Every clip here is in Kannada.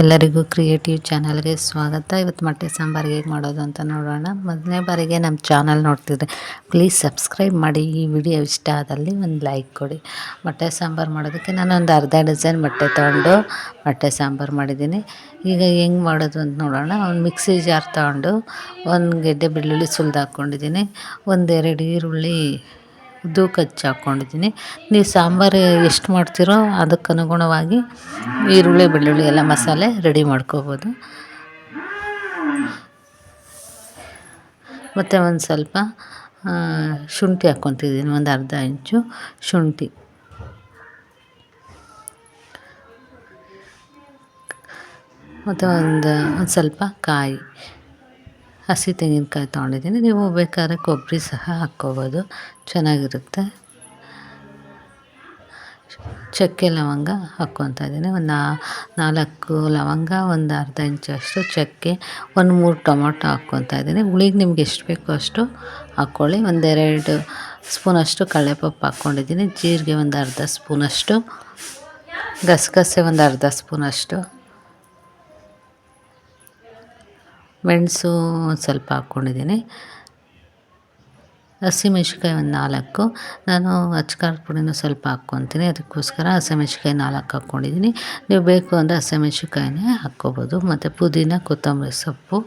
ಎಲ್ಲರಿಗೂ ಕ್ರಿಯೇಟಿವ್ ಚಾನಲ್ಗೆ ಸ್ವಾಗತ. ಇವತ್ತು ಮೊಟ್ಟೆ ಸಾಂಬಾರು ಹೇಗೆ ಮಾಡೋದು ಅಂತ ನೋಡೋಣ. ಮೊದಲನೇ ಬಾರಿಗೆ ನಮ್ಮ ಚಾನಲ್ ನೋಡ್ತಿದ್ರೆ ಪ್ಲೀಸ್ ಸಬ್ಸ್ಕ್ರೈಬ್ ಮಾಡಿ. ಈ ವಿಡಿಯೋ ಇಷ್ಟ ಆದಲ್ಲಿ ಒಂದು ಲೈಕ್ ಕೊಡಿ. ಮೊಟ್ಟೆ ಸಾಂಬಾರು ಮಾಡೋದಕ್ಕೆ ಒಂದು ಅರ್ಧ ಡಜನ್ ಮೊಟ್ಟೆ ತೊಗೊಂಡು ಮೊಟ್ಟೆ ಸಾಂಬಾರು ಮಾಡಿದ್ದೀನಿ. ಈಗ ಹೆಂಗೆ ಮಾಡೋದು ಅಂತ ನೋಡೋಣ. ಒಂದು ಮಿಕ್ಸಿ ಜಾರ್ ತೊಗೊಂಡು ಒಂದು ಗೆಡ್ಡೆ ಬೆಳ್ಳುಳ್ಳಿ ಸುಲಿದು ಹಾಕ್ಕೊಂಡಿದ್ದೀನಿ ಒಂದೆರಡು ಈರುಳ್ಳಿ ಉದ್ದಕ್ಕೆ ಕಚ್ಚಿ ಹಾಕ್ಕೊಂಡಿದ್ದೀನಿ. ನೀವು ಸಾಂಬಾರು ಎಷ್ಟು ಮಾಡ್ತೀರೋ ಅದಕ್ಕೆ ಅನುಗುಣವಾಗಿ ಈರುಳ್ಳಿ, ಬೆಳ್ಳುಳ್ಳಿ ಎಲ್ಲ ಮಸಾಲೆ ರೆಡಿ ಮಾಡ್ಕೋಬೋದು. ಮತ್ತು ಒಂದು ಸ್ವಲ್ಪ ಶುಂಠಿ ಹಾಕ್ಕೊತಿದ್ದೀನಿ, ಒಂದು ಅರ್ಧ ಇಂಚು ಶುಂಠಿ. ಮತ್ತು ಒಂದು ಒಂದು ಸ್ವಲ್ಪ ಕಾಯಿ. ಹಸಿ ತೆಂಗಿನಕಾಯಿ ತೊಗೊಂಡಿದ್ದೀನಿ. ನೀವು ಬೇಕಾದ್ರೆ ಕೊಬ್ಬರಿ ಸಹ ಹಾಕ್ಕೋಬೋದು. ಚೆನ್ನಾಗಿರುತ್ತೆ. ಚಕ್ಕೆ ಲವಂಗ ಹಾಕ್ಕೊತಾ ಇದ್ದೀನಿ. ಒಂದು ನಾಲ್ಕು ಲವಂಗ, ಒಂದು ಅರ್ಧ ಇಂಚಷ್ಟು ಚಕ್ಕೆ, ಒಂದು ಮೂರು ಟೊಮೊಟೊ ಹಾಕ್ಕೊತಾ ಇದ್ದೀನಿ. ಹುಳಿಗೆ ನಿಮ್ಗೆ ಎಷ್ಟು ಬೇಕೋ ಅಷ್ಟು ಹಾಕ್ಕೊಳ್ಳಿ. ಒಂದೆರಡು ಸ್ಪೂನಷ್ಟು ಕಳೆಪಪ್ಪು ಹಾಕ್ಕೊಂಡಿದ್ದೀನಿ. ಜೀರಿಗೆ ಒಂದು ಅರ್ಧ ಸ್ಪೂನಷ್ಟು ಗಸಗಸೆ ಒಂದು ಅರ್ಧ ಸ್ಪೂನಷ್ಟು ಮೆಣಸು ಸ್ವಲ್ಪ ಹಾಕ್ಕೊಂಡಿದ್ದೀನಿ. ಹಸಿಮೆಣ್ಸಿಕಾಯಿ ಒಂದು ನಾಲ್ಕು. ನಾನು ಅಚ್ಕಾರದ ಪುಡಿನ ಸ್ವಲ್ಪ ಹಾಕ್ಕೊತೀನಿ. ಅದಕ್ಕೋಸ್ಕರ ಹಸಿಮೆಣ್ಸಿಕಾಯಿ ನಾಲ್ಕು ಹಾಕ್ಕೊಂಡಿದ್ದೀನಿ. ನೀವು ಬೇಕು ಅಂದರೆ ಹಸಿಮೆಣ್ಸಿಕಾಯಿನೇ ಹಾಕ್ಕೋಬೋದು. ಮತ್ತು ಪುದೀನ, ಕೊತ್ತಂಬರಿ ಸೊಪ್ಪು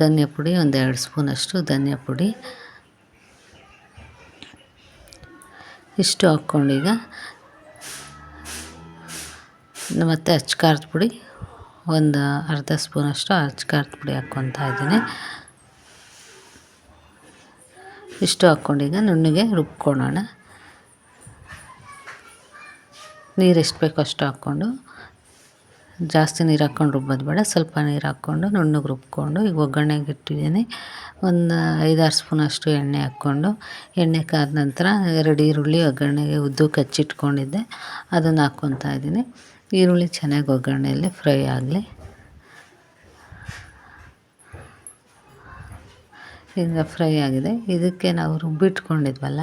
ಧನಿಯಾ ಪುಡಿ ಒಂದು ಎರಡು ಸ್ಪೂನಷ್ಟು ಧನಿಯಾ ಪುಡಿ. ಇಷ್ಟು ಹಾಕ್ಕೊಂಡೀಗ ಮತ್ತು ಅಚ್ಕಾರದ ಪುಡಿ. ಒಂದು ಅರ್ಧ ಸ್ಪೂನಷ್ಟು ಅಚ್ಕಾರದ ಪುಡಿ ಹಾಕ್ಕೊತಾ ಇದ್ದೀನಿ. ಇಷ್ಟು ಹಾಕ್ಕೊಂಡೀಗ ನುಣ್ಣಗೆ ರುಬ್ಕೊಳ್ಳೋಣ. ನೀರು ಎಷ್ಟು ಬೇಕೋ ಅಷ್ಟು ಹಾಕ್ಕೊಂಡು. ಜಾಸ್ತಿ ನೀರು ಹಾಕ್ಕೊಂಡು ರುಬ್ಬೋದು ಬೇಡ, ಸ್ವಲ್ಪ ನೀರು ಹಾಕ್ಕೊಂಡು ನುಣ್ಣಗೆ ರುಬ್ಕೊಂಡು. ಈಗ ಒಗ್ಗರಣೆಗೆ ಇಟ್ಟಿದ್ದೀನಿ. ಒಂದು ಐದಾರು ಸ್ಪೂನಷ್ಟು ಎಣ್ಣೆ ಹಾಕ್ಕೊಂಡು. ಎಣ್ಣೆ ಕಾದ ನಂತರ ಎರಡು ಈರುಳ್ಳಿ ಒಗ್ಗರಣೆಗೆ ಉದ್ದು ಕಚ್ಚಿಟ್ಕೊಂಡಿದ್ದೆ. ಅದನ್ನು ಹಾಕ್ಕೊತಾ ಇದ್ದೀನಿ. ಈರುಳ್ಳಿ ಚೆನ್ನಾಗಿ ಒಗ್ಗರಣೆಯಲ್ಲಿ ಫ್ರೈ ಆಗಲಿ. ಈಗ ಫ್ರೈ ಆಗಿದೆ. ಇದಕ್ಕೆ ನಾವು ರುಬ್ಬಿಟ್ಕೊಂಡಿದ್ವಲ್ಲ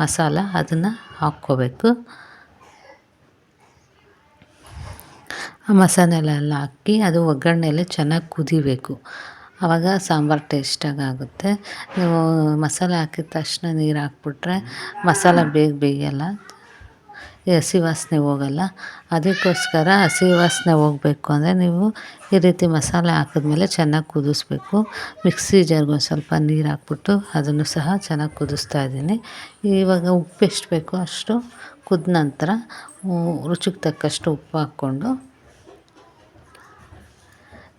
ಮಸಾಲ ಅದನ್ನು ಹಾಕ್ಕೋಬೇಕು. ಆ ಮಸಾಲೆಲ್ಲ ಹಾಕಿ ಅದು ಒಗ್ಗರಣೆಯಲ್ಲಿ ಚೆನ್ನಾಗಿ ಕುದಿಬೇಕು. ಆವಾಗ ಸಾಂಬಾರು ಟೇಸ್ಟಾಗಿ ಆಗುತ್ತೆ. ನೀವು ಮಸಾಲೆ ಹಾಕಿದ ತಕ್ಷಣ ನೀರು ಹಾಕ್ಬಿಟ್ರೆ ಮಸಾಲ ಬೇಗ ಬೇಯಲ್ಲ. ಹಸಿ ವಾಸನೆ ಹೋಗಲ್ಲ. ಅದಕ್ಕೋಸ್ಕರ ಹಸಿ ವಾಸನೆ ಹೋಗಬೇಕು ಅಂದರೆ ನೀವು ಈ ರೀತಿ ಮಸಾಲೆ ಹಾಕಿದ್ಮೇಲೆ ಚೆನ್ನಾಗಿ ಕುದಿಸ್ಬೇಕು. ಮಿಕ್ಸಿ ಜಾರ್ಗೆ ಒಂದು ಸ್ವಲ್ಪ ನೀರು ಹಾಕ್ಬಿಟ್ಟು ಅದನ್ನು ಸಹ ಚೆನ್ನಾಗಿ ಕುದಿಸ್ತಾ ಇದ್ದೀನಿ. ಇವಾಗ ಉಪ್ಪು ಎಷ್ಟು ಬೇಕೋ ಅಷ್ಟು ಕುದ ನಂತರ ರುಚಿಗೆ ತಕ್ಕಷ್ಟು ಉಪ್ಪು ಹಾಕ್ಕೊಂಡು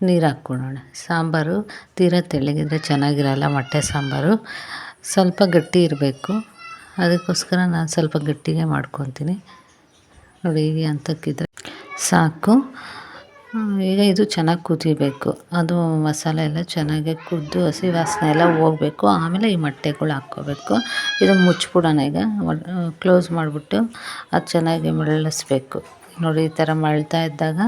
ನೀರು ಹಾಕ್ಕೊಳ್ಳೋಣ. ಸಾಂಬಾರು ತೀರಾ ತೆಳ್ಳಗಿದ್ರೆ ಚೆನ್ನಾಗಿರಲ್ಲ, ಮೊಟ್ಟೆ ಸಾಂಬಾರು. ಸ್ವಲ್ಪ ಗಟ್ಟಿ ಇರಬೇಕು. ಅದಕ್ಕೋಸ್ಕರ ನಾನು ಸ್ವಲ್ಪ ಗಟ್ಟಿಗೆ ಮಾಡ್ಕೊತೀನಿ. ನೋಡಿ, ಹೀಗೆ ಅಂತಕ್ಕಿದ್ರೆ ಸಾಕು. ಈಗ ಇದು ಚೆನ್ನಾಗಿ ಕುದಿಬೇಕು. ಅದು ಮಸಾಲೆ ಎಲ್ಲ ಚೆನ್ನಾಗಿ ಕುದ್ದು ಹಸಿ ವಾಸನೆ ಎಲ್ಲ ಹೋಗಬೇಕು. ಆಮೇಲೆ ಈ ಮೊಟ್ಟೆಗಳು ಹಾಕ್ಕೋಬೇಕು. ಇದು ಮುಚ್ಚಿಬಿಡೋಣ ಈಗ. ಕ್ಲೋಸ್ ಮಾಡಿಬಿಟ್ಟು ಅದು ಚೆನ್ನಾಗಿ ಮರಳಿಸ್ಬೇಕು. ನೋಡಿ, ಈ ಥರ ಮಳ್ತಾ ಇದ್ದಾಗ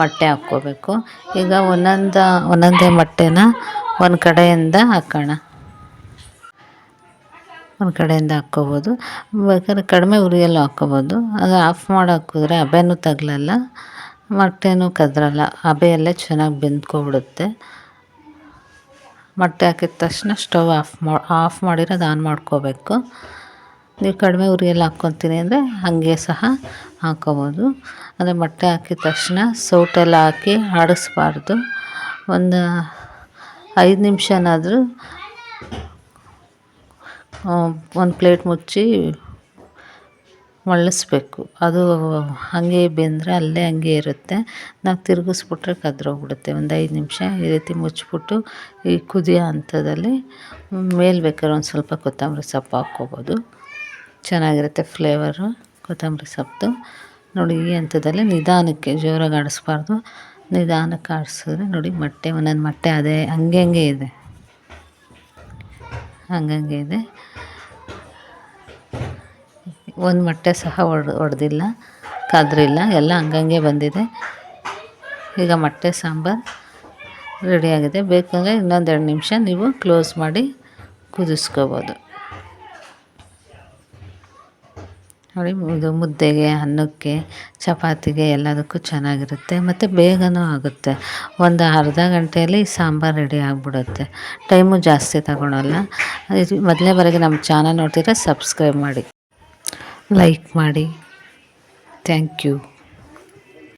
ಮೊಟ್ಟೆ ಹಾಕ್ಕೋಬೇಕು. ಈಗ ಒಂದೊಂದು, ಒಂದೊಂದೇ ಮೊಟ್ಟೆನ ಒಂದು ಕಡೆಯಿಂದ ಹಾಕೋಣ. ಒಂದು ಕಡೆಯಿಂದ ಹಾಕ್ಕೋಬೋದು. ಬೇಕಾದ್ರೆ ಕಡಿಮೆ ಉರಿಯಲ್ಲೂ ಹಾಕ್ಕೋಬೋದು. ಅದು ಆಫ್ ಮಾಡಿ ಹಾಕಿದ್ರೆ ಹಬೆನೂ ತಗಲಲ್ಲ, ಮೊಟ್ಟೆನೂ ಕದರಲ್ಲ. ಹಬೆಯಲ್ಲೇ ಚೆನ್ನಾಗಿ ಬೆಂದ್ಕೊಬಿಡುತ್ತೆ ಮೊಟ್ಟೆ ಹಾಕಿದ ತಕ್ಷಣ ಸ್ಟವ್ ಆಫ್ ಮಾ, ಆಫ್ ಮಾಡಿರೋದು ಆನ್ ಮಾಡ್ಕೋಬೇಕು. ನೀವು ಕಡಿಮೆ ಉರಿಯಲ್ಲಿ ಹಾಕ್ಕೊತೀನಿ ಅಂದರೆ ಹಾಗೆ ಸಹ ಹಾಕ್ಕೋಬೋದು. ಅಂದರೆ ಮೊಟ್ಟೆ ಹಾಕಿದ ತಕ್ಷಣ ಸೌಟೆಲ್ಲ ಹಾಕಿ ಆಡಿಸ್ಬಾರ್ದು. ಒಂದು ಐದು ನಿಮಿಷನಾದರೂ ಒಂದು ಪ್ಲೇಟ್ ಮುಚ್ಚಿ ಮಳ್ಳಿಸ್ಬೇಕು. ಅದು ಹಾಗೆ ಬೆಂದರೆ ಅಲ್ಲೇ ಹಂಗೆ ಇರುತ್ತೆ. ನಾವು ತಿರುಗಿಸ್ಬಿಟ್ರೆ ಕದ್ರೋಗ್ಬಿಡುತ್ತೆ. ಒಂದು ಐದು ನಿಮಿಷ ಈ ರೀತಿ ಮುಚ್ಚಿಬಿಟ್ಟು ಈ ಕುದಿಯೋ ಹಂತದಲ್ಲಿ ಮೇಲೆ ಬೇಕಾದ್ರೆ ಒಂದು ಸ್ವಲ್ಪ ಕೊತ್ತಂಬರಿ ಸೊಪ್ಪು ಹಾಕ್ಕೋಬೋದು. ಚೆನ್ನಾಗಿರುತ್ತೆ ಫ್ಲೇವರು ಕೊತ್ತಂಬರಿ ಸೊಪ್ಪು. ನೋಡಿ ಈ ಹಂತದಲ್ಲಿ ನಿಧಾನಕ್ಕೆ ಜೋರಾಗಿ ಆಡಿಸ್ಬಾರ್ದು. ನಿಧಾನಕ್ಕೆ ಆಡಿಸಿದ್ರೆ ನೋಡಿ ಮೊಟ್ಟೆ, ಒಂದೊಂದು ಮೊಟ್ಟೆ ಅದೇ ಹಂಗೆ ಹಂಗೆ ಇದೆ. ಹಂಗಂಗೆ ಇದೆ. ಒಂದು ಮೊಟ್ಟೆ ಸಹ ಒಡ್, ಒಡೆದಿಲ್ಲ, ಕದ್ರಿಲ್ಲ, ಎಲ್ಲ ಹಂಗಂಗೆ ಬಂದಿದೆ. ಈಗ ಮೊಟ್ಟೆ ಸಾಂಬಾರು ರೆಡಿಯಾಗಿದೆ ಬೇಕಂದರೆ ಇನ್ನೊಂದೆರಡು ನಿಮಿಷ ನೀವು ಕ್ಲೋಸ್ ಮಾಡಿ ಕುದಿಸ್ಕೋಬೋದು. ನೋಡಿ, ಇದು ಮುದ್ದೆಗೆ, ಅನ್ನಕ್ಕೆ, ಚಪಾತಿಗೆ ಎಲ್ಲದಕ್ಕೂ ಚೆನ್ನಾಗಿರುತ್ತೆ. ಮತ್ತು ಬೇಗನೂ ಆಗುತ್ತೆ. ಒಂದು ಅರ್ಧ ಗಂಟೆಯಲ್ಲಿ ಸಾಂಬಾರು ರೆಡಿ ಆಗಿಬಿಡುತ್ತೆ. ಟೈಮು ಜಾಸ್ತಿ ತಗೊಳಲ್ಲ. ಇದು ಮೊದಲನೇ ಬಾರಿಗೆ ನಮ್ಮ ಚಾನಲ್ ನೋಡ್ತಿದ್ರೆ ಸಬ್ಸ್ಕ್ರೈಬ್ ಮಾಡಿ. ಲೈಕ್ ಮಾಡಿ ಥ್ಯಾಂಕ್ ಯು